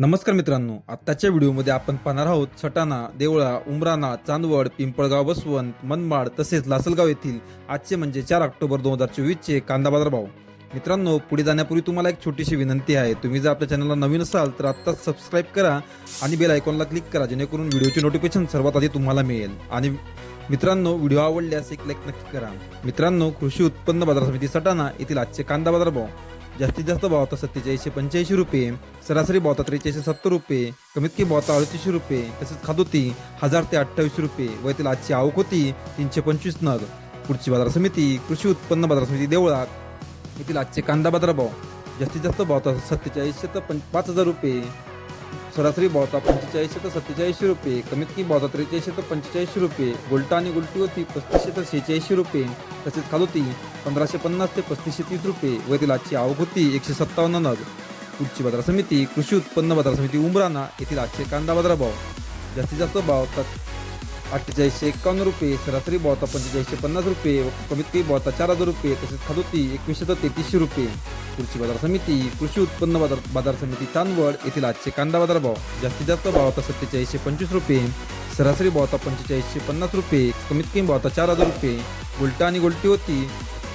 नमस्कार मित्रांनो आत्ताच्या व्हिडिओमध्ये आपण पाहणार आहोत सटाणा देवळा उमराणा चांदवड पिंपळगाव बसवंत मनमाड तसेच लासलगाव येथील आजचे म्हणजे चार ऑक्टोबर दोन हजार चोवीसचे कांदा बाजार भाव. मित्रांनो पुढे जाण्यापूर्वी तुम्हाला एक छोटीशी विनंती आहे. तुम्ही जर आपल्या चॅनलला नवीन असाल तर आत्ताच सबस्क्राईब करा आणि बेल आयकॉनला क्लिक करा जेणेकरून व्हिडिओचे नोटिफिकेशन सर्वात आधी तुम्हाला मिळेल. आणि मित्रांनो व्हिडिओ आवडल्यास एक लाईक नक्की करा. मित्रांनो कृषी उत्पन्न बाजार समिती सटाणा येथील आजचे कांदा बाजार भाव. जास्तीत जास्त भाव होता सत्तेचाळीसशे पंच्याऐंशी रुपये सरासरी भाव होता त्रेचाळीसशे सत्तर रुपये कमीत कमी भाव होता अडतीसशे रुपये तसेच खादोती हजार ते अठ्ठावीसशे रुपये व येथील आजची आवक होती तीनशे पंचवीस नग. पुढची बाजार समिती कृषी उत्पन्न बाजार समिती देवळात. येथील आजचे कांदा बाजार भाव जास्तीत जास्त भाव होता सत्तेचाळीसशे तर पंच पाच हजार रुपये. सरासरी भाव पंचेचाळीसशे तर सत्तेचाळीसशे रुपये कमीत कमी भाव त्रेचाळीसशे तर पंचेचाळीसशे रुपये गोल्टा आणि गुलटी होती पस्तीसशे तर शेहेचाळीसशे रुपये तसेच खाल होती पंधराशे पन्नास ते पस्तीसशे तीस रुपये व तिलाची आजची आवक होती एकशे सत्तावन्न नग. पुढची बाजार समिती कृषी उत्पन्न बाजार समिती उमराना येथील आजचे कांदा बाजार भाव जास्तीत जास्त भाव होतात अठ्ठेचाळीसशे एकावन्न रुपये सरासरी भाव पंचेचाळीसशे पन्नास रुपये व कमीत कमी भाव चार हजार रुपये तसेच खादोती एकवीसशे तर तेहतीसशे रुपये. कृषी बाजार समिती कृषी उत्पन्न बाजार बाजार समिती चांदवड येथील आजचे कांदा बाजार भाव जास्तीत जास्त भाव होता सत्तेचाळीसशे पंचवीस रुपये. सरासरी भाव होता पंचेचाळीसशे पन्नास रुपये कमीत कमी भाव होता चार हजार रुपये. उलटा आणि गोलटी होती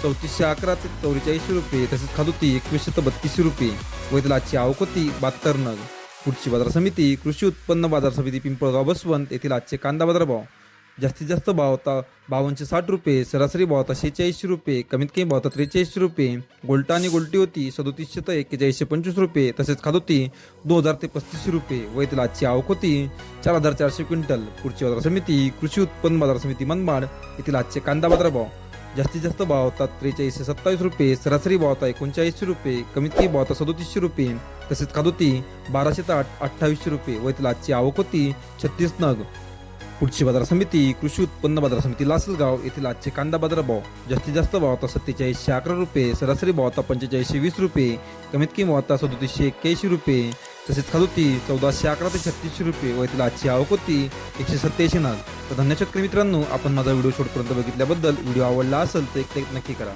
चौतीसशे अकरा ते चौवेचाळीसशे रुपये तसेच खादोती एकवीसशे तर बत्तीसशे रुपये. व येथील आजची आवक होती बहात्तर नग. पुढची बाजार समिती कृषी उत्पन्न बाजार समिती पिंपळगाव बसवंत येथील आजचे कांदा बाजार भाव. जास्तीत जास्त भाव होता बावनशे साठ रुपये सरासरी भाव होता शेहेचाळीसशे रुपये कमीत कमी भाव होता त्रेचाळीसशे रुपये. गोल्टा आणि गोल्टी होती सदोतीसशे तर एक्केचाळीसशे पंचवीस रुपये तसेच खात होती दोन हजार ते पस्तीसशे रुपये. व येथील आजची आवक होती चार हजार चारशे क्विंटल. पुढची बाजार समिती कृषी उत्पन्न बाजार समिती मनमाड येथील आजचे कांदा बाजार भाव. जास्तीत जास्त भाव होता त्रेचाळीसशे सत्तावीस रुपये सरासरी भाव होता एकोणचाळीसशे रुपये कमीत कमी भाव होता सदोतीसशे रुपये तसेच खात बाराशे ते अठ्ठावीसशे रुपये व येथील आजची आवक होती छत्तीस नग पुढची बाजार समिती कृषी उत्पन्न बाजार समिती लासलगाव येथील आजचे कांदा बाजार भाव जास्तीत जास्त भाव होता सत्तेचाळीसशे अकरा रुपये सरासरी भाव होता पंचेचाळीसशे वीस रुपये कमीत कमी भाव होता सदोतीसशे एक्क्याऐंशी रुपये तसेच खात होती चौदाशे अकरा ते छत्तीसशे रुपये व तिला आजची आवक होती. एकशे सत्त्याऐंशी नाग तर धन्य शेतकरी मित्रांनो आपण माझा व्हिडिओ शेवटपर्यंत बघितल्याबद्दल व्हिडिओ आवडला असेल तर एक लाईक नक्की करा.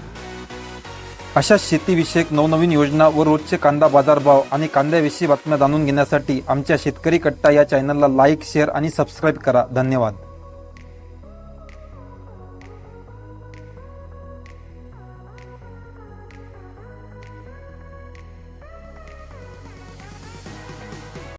अशा शेतीविषयक नवनवीन योजना व रोजचे कांदा बाजारभाव आणि कांद्याविषयी बातम्या जाणून घेण्यासाठी आमच्या शेतकरी कट्टा या चॅनलला लाईक शेअर आणि सबस्क्राईब करा. धन्यवाद.